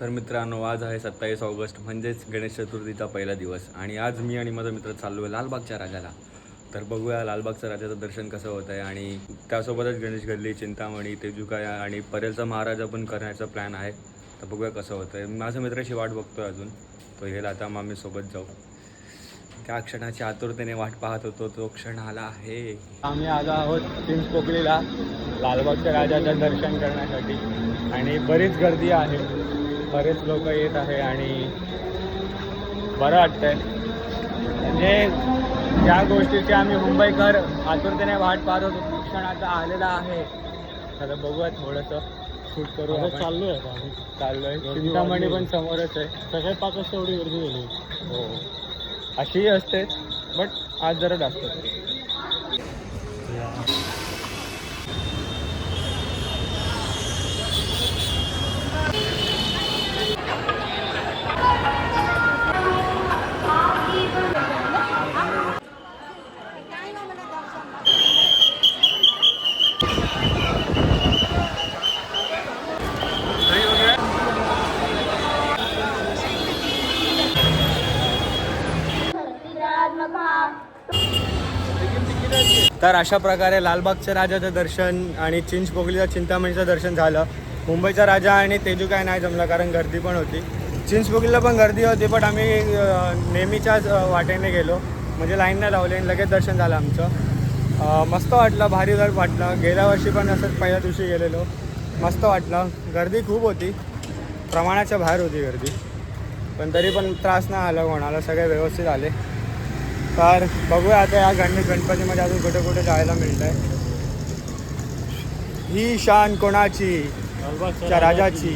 तर मित्रांनो आज आहे सत्तावीस ऑगस्ट म्हणजेच गणेश चतुर्थीचा पहिला दिवस. आणि आज मी आणि माझा मित्र चाललो आहे लालबागच्या राजाला. तर बघूया लालबागच्या राजाचं दर्शन कसं होत आहे आणि त्यासोबतच गणेश गल्ली चिंतामणी तेजुकाया आणि परेलचा महाराजा पण करण्याचा प्लॅन आहे. तर बघूया कसं होतं आहे. माझ्या मित्राची वाट बघतोय अजून. तो येईल आता मग आम्ही सोबत जाऊ. त्या क्षणाची आतुरतेने वाट पाहत होतो. तो क्षण आला आहे. आम्ही आलो आहोत चिंच पोकळीला लालबागच्या राजाचं दर्शन करण्यासाठी. आणि बरीच गर्दी आहे. बरेच लोक येत आहे आणि बरं वाटतंय. म्हणजे ज्या गोष्टीची आम्ही मुंबईकर आतुरतेने वाट पाहत होतो तो क्षण आता आलेला आहे. आता बघूया थोडंसं शूट करू. चाललोय आता आम्ही. चाललोय. गर्दी चिंतामणी. पण समोरच आहे. सगळ्यात पाकच एवढी गर्दी झाली. हो. अशीही असते बट आज जरा जास्त तर अशा प्रकारे लालबागच्या राजाचं दर्शन आणि चिंचपोकलीचं चिंतामणीचं दर्शन झालं. मुंबईचा राजा आणि तेजू काय नाही जमलं कारण गर्दी पण होती. चिंचपोकलीला पण गर्दी होती पण आम्ही नेहमीच्याच वाटेने गेलो. म्हणजे लाईन नाही लावली आणि लगेच दर्शन झालं आमचं. मस्त वाटलं भारी घर वाटलं. गेल्या वर्षी पण असंच पहिल्या दिवशी गेलेलो. मस्त वाटलं. गर्दी खूप होती. प्रमाणाच्या बाहेर होती गर्दी. पण तरी पण त्रास नाही आला कोणाला. सगळे व्यवस्थित आले. तर बघूया आता या गणेश गणपतीमध्ये अजून कुठे कुठे जायला मिळत आहे ही शान कोणाची? राजाची.